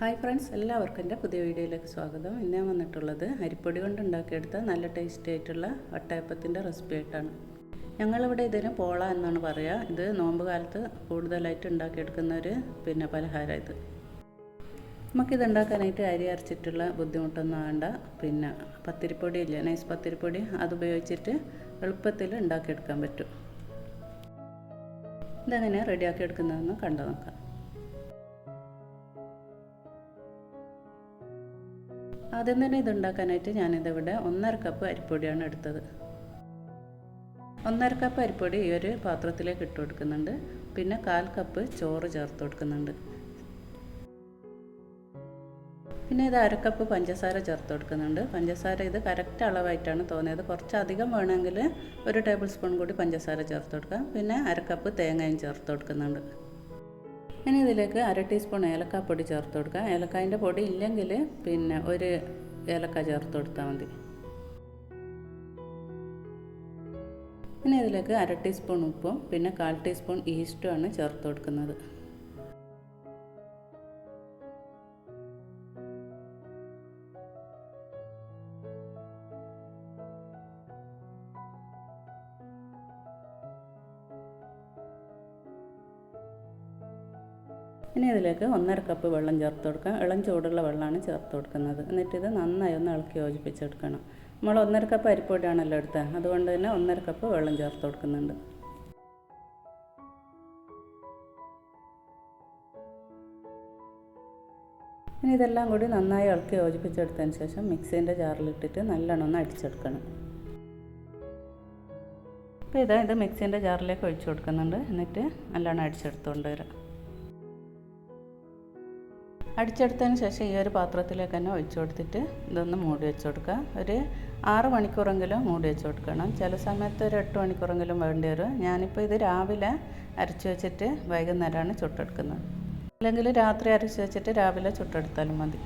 Hi friends എല്ലാവർക്കും എന്റെ പുതിയ വീഡിയോയിലേക്ക് സ്വാഗതം. ഇന്ന് ഞാൻ വന്നിട്ടുള്ളത് അരിപ്പൊടി കൊണ്ട് ഉണ്ടാക്കിയെടുത്ത നല്ല ടേസ്റ്റി ആയിട്ടുള്ള വട്ടയപ്പത്തിന്റെ റെസിപ്പി ആയിട്ടാണ്. ഞങ്ങളിവിടെ ഇതിന് പോള എന്നാണ് പറയുക ഇത് നോമ്പ് കാലത്ത് കൂടുതലായിട്ട് ഉണ്ടാക്കിയെടുക്കുന്ന ഒരു പിന്നെ പലഹാരം ഇത്. നമുക്കിത് ഉണ്ടാക്കാനായിട്ട് അരി അരച്ചിട്ടുള്ള ബുദ്ധിമുട്ടൊന്നും വേണ്ട പിന്നെ പത്തിരിപ്പൊടി ഇല്ല നൈസ് പത്തിരിപ്പൊടി അത് ഉപയോഗിച്ചിട്ട് എളുപ്പത്തിൽ ഉണ്ടാക്കിയെടുക്കാൻ പറ്റും. ഇതെങ്ങനെ റെഡിയാക്കി എടുക്കുന്നതെന്ന് കണ്ടു നോക്കാം. ആദ്യം തന്നെ ഇതുണ്ടാക്കാനായിട്ട് ഞാനിതിവിടെ ഒന്നര കപ്പ് അരിപ്പൊടിയാണ് എടുത്തത്. ഒന്നര കപ്പ് അരിപ്പൊടി ഈ ഒരു പാത്രത്തിലേക്ക് ഇട്ട് കൊടുക്കുന്നുണ്ട്. പിന്നെ കാൽ കപ്പ് ചോറ് ചേർത്ത് കൊടുക്കുന്നുണ്ട്. പിന്നെ ഇത് അരക്കപ്പ് പഞ്ചസാര ചേർത്ത് കൊടുക്കുന്നുണ്ട്. പഞ്ചസാര ഇത് കറക്റ്റ് അളവായിട്ടാണ് തോന്നിയത്. കുറച്ചധികം വേണമെങ്കിൽ ഒരു ടേബിൾ സ്പൂൺ കൂടി പഞ്ചസാര ചേർത്ത് കൊടുക്കാം. പിന്നെ അരക്കപ്പ് തേങ്ങയും ചേർത്ത് കൊടുക്കുന്നുണ്ട്. ഇനി ഇതിലേക്ക് അര ടീസ്പൂൺ ഏലക്കാപ്പൊടി ചേർത്ത് കൊടുക്കുക. ഏലക്കായന്റെ പൊടി ഇല്ലെങ്കിൽ പിന്നെ ഒരു ഏലക്ക ചേർത്ത് കൊടുത്താൽ മതി. ഇനി ഇതിലേക്ക് അര ടീസ്പൂൺ ഉപ്പും പിന്നെ കാൽ ടീസ്പൂൺ ഈസ്റ്റുമാണ് ചേർത്ത് കൊടുക്കുന്നത്. ഇനി ഇതിലേക്ക് ഒന്നര കപ്പ് വെള്ളം ചേർത്ത് കൊടുക്കാം ഇളം ചൂടുള്ള വെള്ളമാണ് ചേർത്ത് കൊടുക്കുന്നത്. എന്നിട്ട് ഇത് നന്നായി ഒന്ന് ഇളക്കി യോജിപ്പിച്ചെടുക്കണം. നമ്മൾ ഒന്നര കപ്പ് അരിപ്പൊടിയാണല്ലോ എടുത്തത് അതുകൊണ്ട് തന്നെ ഒന്നര കപ്പ് വെള്ളം ചേർത്ത് കൊടുക്കുന്നുണ്ട്. ഇനി ഇതെല്ലാം കൂടി നന്നായി ഇളക്കി യോജിപ്പിച്ചെടുത്തതിന് ശേഷം മിക്സീന്റെ ജാറിലിട്ടിട്ട് നല്ലോണം ഒന്ന് അടിച്ചെടുക്കണം. അപ്പോൾ ഇതാ ഇത് മിക്സീന്റെ ജാറിലേക്ക് ഒഴിച്ചു കൊടുക്കുന്നുണ്ട്. എന്നിട്ട് നല്ലോണം അടിച്ചെടുത്തുകൊണ്ട് വരാം. അടിച്ചെടുത്തതിന് ശേഷം ഈ ഒരു പാത്രത്തിലേക്ക് തന്നെ ഒഴിച്ചു കൊടുത്തിട്ട് ഇതൊന്ന് മൂടി വെച്ച് കൊടുക്കുക. ഒരു ആറ് മണിക്കൂറെങ്കിലും മൂടി വെച്ച് കൊടുക്കണം. ചില സമയത്ത് ഒരു എട്ട് മണിക്കൂറെങ്കിലും വേണ്ടി വരും. ഞാനിപ്പോൾ ഇത് രാവിലെ അരച്ച് വെച്ചിട്ട് വൈകുന്നേരമാണ് ചുട്ടെടുക്കുന്നത്. അല്ലെങ്കിൽ രാത്രി അരച്ച് വെച്ചിട്ട് രാവിലെ ചുട്ടെടുത്താലും മതി.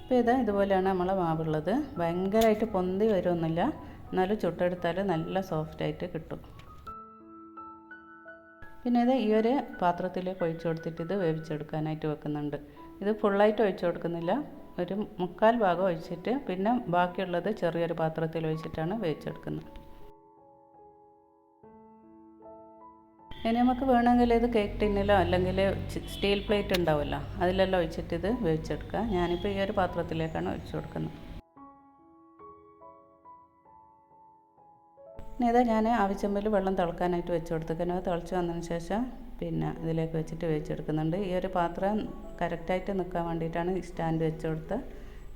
ഇപ്പോൾ ഇത് ഇതുപോലെയാണ് നമ്മളെ മാവുള്ളത്. ഭയങ്കരമായിട്ട് പൊന്തി വരുമൊന്നുമില്ല. എന്നാലും ചുട്ടെടുത്താൽ നല്ല സോഫ്റ്റായിട്ട് കിട്ടും. പിന്നെ ഇത് ഈ ഒരു പാത്രത്തിലേക്ക് ഒഴിച്ച് കൊടുത്തിട്ട് ഇത് വേവിച്ചെടുക്കാനായിട്ട് വെക്കുന്നുണ്ട്. ഇത് ഫുള്ളായിട്ട് ഒഴിച്ച് കൊടുക്കുന്നില്ല. ഒരു മുക്കാൽ ഭാഗം ഒഴിച്ചിട്ട് പിന്നെ ബാക്കിയുള്ളത് ചെറിയൊരു പാത്രത്തിൽ ഒഴിച്ചിട്ടാണ് വേവിച്ചെടുക്കുന്നത്. ഇനി നമുക്ക് വേണമെങ്കിൽ ഇത് കേക്ക് ടിന്നിലോ അല്ലെങ്കിൽ സ്റ്റീൽ പ്ലേറ്റ് ഉണ്ടാവുമല്ലോ അതിലെല്ലാം ഒഴിച്ചിട്ട് ഇത് വേവിച്ചെടുക്കുക. ഞാനിപ്പോൾ ഈ ഒരു പാത്രത്തിലേക്കാണ് ഒഴിച്ചു കൊടുക്കുന്നത്. ഇനി ഞാൻ ആവശ്യമ്പിൽ വെള്ളം തിളക്കാനായിട്ട് വെച്ച് കൊടുത്തേക്കുന്നത് തിളച്ച് വന്നതിന് ശേഷം പിന്നെ ഇതിലേക്ക് വെച്ചിട്ട് വേവിച്ചെടുക്കുന്നുണ്ട്. ഈ ഒരു പാത്രം കറക്റ്റായിട്ട് നിൽക്കാൻ വേണ്ടിയിട്ടാണ് സ്റ്റാൻഡ് വെച്ച് കൊടുത്ത്.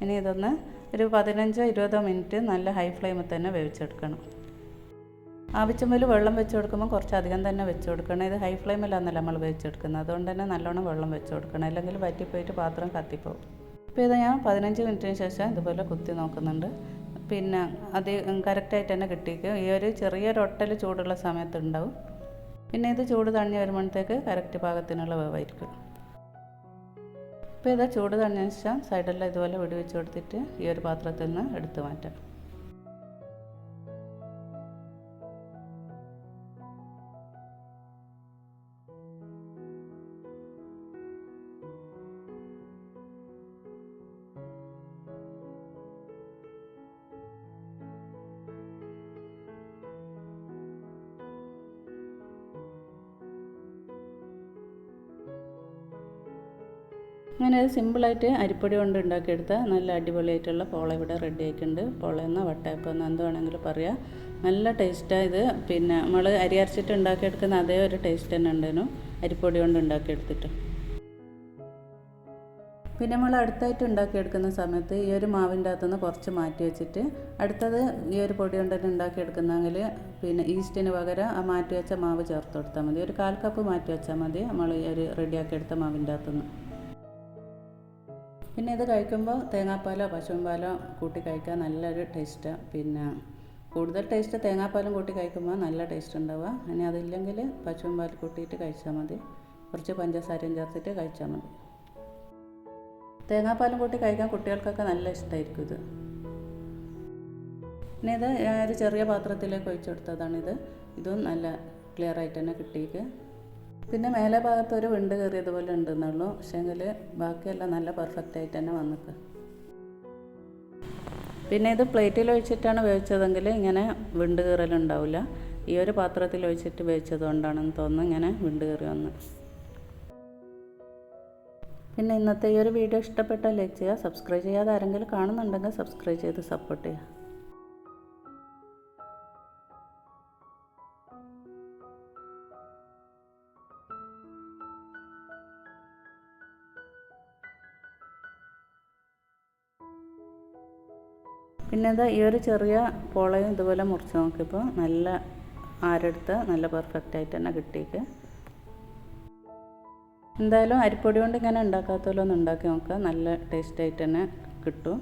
ഇനി ഇതൊന്ന് ഒരു പതിനഞ്ചോ ഇരുപതോ മിനിറ്റ് നല്ല ഹൈ ഫ്ലെയിമിൽ തന്നെ വേവിച്ചെടുക്കണം. ആവശ്യമ്പിൽ വെള്ളം വെച്ച് കൊടുക്കുമ്പോൾ കുറച്ചധികം തന്നെ വെച്ച് കൊടുക്കണം. ഇത് ഹൈ ഫ്ലെയിമിലാണെന്നല്ല നമ്മൾ വേവിച്ചെടുക്കുന്നത്. അതുകൊണ്ട് തന്നെ നല്ലോണം വെള്ളം വെച്ച് കൊടുക്കണം. അല്ലെങ്കിൽ വറ്റിപ്പോയിട്ട് പാത്രം കത്തിപ്പോവും. ഇപ്പോൾ ഇത് ഞാൻ പതിനഞ്ച് മിനിറ്റിന് ശേഷം ഇതുപോലെ കുത്തി നോക്കുന്നുണ്ട്. പിന്നെ അത് കറക്റ്റായിട്ട് തന്നെ കിട്ടിയിരിക്കും ഈ ഒരു ചെറിയൊരു ഒട്ടൽ ചൂടുള്ള സമയത്ത് ഉണ്ടാവും പിന്നെ ഇത് ചൂട് തണിഞ്ഞ് വരുമ്പോഴത്തേക്ക് കറക്റ്റ് പാകത്തിനുള്ള വേവായിരിക്കും. ഇപ്പോൾ ഇതാ ചൂട് തണിഞ്ഞ ശേഷം സൈഡെല്ലാം ഇതുപോലെ വെടിവെച്ച് കൊടുത്തിട്ട് ഈ ഒരു പാത്രത്തിൽ നിന്ന് എടുത്ത് മാറ്റാം. അങ്ങനെ അത് സിമ്പിളായിട്ട് അരിപ്പൊടി കൊണ്ട് ഉണ്ടാക്കിയെടുത്ത നല്ല അടിപൊളിയായിട്ടുള്ള പോള ഇവിടെ റെഡി ആയിട്ടുണ്ട് പോള എന്ന വട്ടയപ്പം എന്ന് എന്ത് വേണമെങ്കിലും പറയാം. നല്ല ടേസ്റ്റാണ് ഇത്. പിന്നെ നമ്മൾ അരി അരച്ചിട്ട് ഉണ്ടാക്കിയെടുക്കുന്ന അതേ ഒരു ടേസ്റ്റ് തന്നെ ഉണ്ടേനു അരിപ്പൊടി കൊണ്ട് ഉണ്ടാക്കിയെടുത്തിട്ട്. പിന്നെ നമ്മൾ അടുത്തായിട്ട് ഉണ്ടാക്കിയെടുക്കുന്ന സമയത്ത് ഈ ഒരു മാവിന്റെ അകത്തുനിന്ന് കുറച്ച് മാറ്റി വെച്ചിട്ട് അടുത്തത് ഈ ഒരു പൊടി കൊണ്ട് തന്നെ ഉണ്ടാക്കിയെടുക്കുന്നെങ്കിൽ പിന്നെ ഈസ്റ്റിന് പകരം ആ മാറ്റി വെച്ച മാവ് ചേർത്ത് കൊടുത്താൽ മതി. ഒരു കാൽ കപ്പ് മാറ്റി വെച്ചാൽ മതി. നമ്മൾ ഈ ഒരു റെഡിയാക്കിയെടുത്ത മാവിന്റെ അകത്തുനിന്ന്. പിന്നെ ഇത് കഴിക്കുമ്പോൾ തേങ്ങാപ്പാലോ പശുവും പാലോ കൂട്ടി കഴിക്കാൻ നല്ലൊരു ടേസ്റ്റാണ് പിന്നെ കൂടുതൽ ടേസ്റ്റ് തേങ്ങാപ്പാലും കൂട്ടി കഴിക്കുമ്പോൾ നല്ല ടേസ്റ്റ് ഉണ്ടാവുക. ഇനി അതില്ലെങ്കിൽ പശുവും പാൽ കൂട്ടിയിട്ട് കഴിച്ചാൽ മതി. കുറച്ച് പഞ്ചസാരയും ചേർത്തിട്ട് കഴിച്ചാൽ മതി. തേങ്ങാപ്പാലും കൂട്ടി കഴിക്കാൻ കുട്ടികൾക്കൊക്കെ നല്ല ഇഷ്ടമായിരിക്കും ഇത്. പിന്നെ ഇത് ഒരു ചെറിയ പാത്രത്തിലേക്ക് ഒഴിച്ചു കൊടുത്തതാണിത്. ഇതും നല്ല ക്ലിയർ ആയിട്ട് തന്നെ കിട്ടിയിട്ട് പിന്നെ മേലെ ഭാഗത്ത് ഒരു വിണ്ട് കയറിയതുപോലെ ഉണ്ടെന്നുള്ളൂ. പക്ഷേങ്കിൽ ബാക്കിയെല്ലാം നല്ല പെർഫെക്റ്റ് ആയിട്ട് തന്നെ വന്നിക്ക് പിന്നെ ഇത് പ്ലേറ്റിൽ ഒഴിച്ചിട്ടാണ് വേവിച്ചതെങ്കിൽ ഇങ്ങനെ വിണ്ട് കീറലുണ്ടാവില്ല ഈ ഒരു പാത്രത്തിൽ ഒഴിച്ചിട്ട് വേവിച്ചത് കൊണ്ടാണെന്ന് തോന്നുന്നു ഇങ്ങനെ വിണ്ട് കീറി വന്ന്. പിന്നെ ഇന്നത്തെ ഈ ഒരു വീഡിയോ ഇഷ്ടപ്പെട്ടാൽ ലൈക്ക് ചെയ്യുക സബ്സ്ക്രൈബ് ചെയ്യാതെ ആരെങ്കിലും കാണുന്നുണ്ടെങ്കിൽ സബ്സ്ക്രൈബ് ചെയ്ത് സപ്പോർട്ട് ചെയ്യുക. പിന്നെ ഇതാ ഈ ഒരു ചെറിയ പോളയും ഇതുപോലെ മുറിച്ച് നോക്കിയപ്പോൾ നല്ല ആരെടുത്ത് നല്ല പെർഫെക്റ്റ് ആയിട്ട് തന്നെ കിട്ടിയിട്ട് എന്തായാലും അരിപ്പൊടി കൊണ്ട് ഇങ്ങനെ ഉണ്ടാക്കാത്തല്ലോ ഒന്ന് ഉണ്ടാക്കി നോക്കുക. നല്ല ടേസ്റ്റ് ആയിട്ട് തന്നെ കിട്ടും.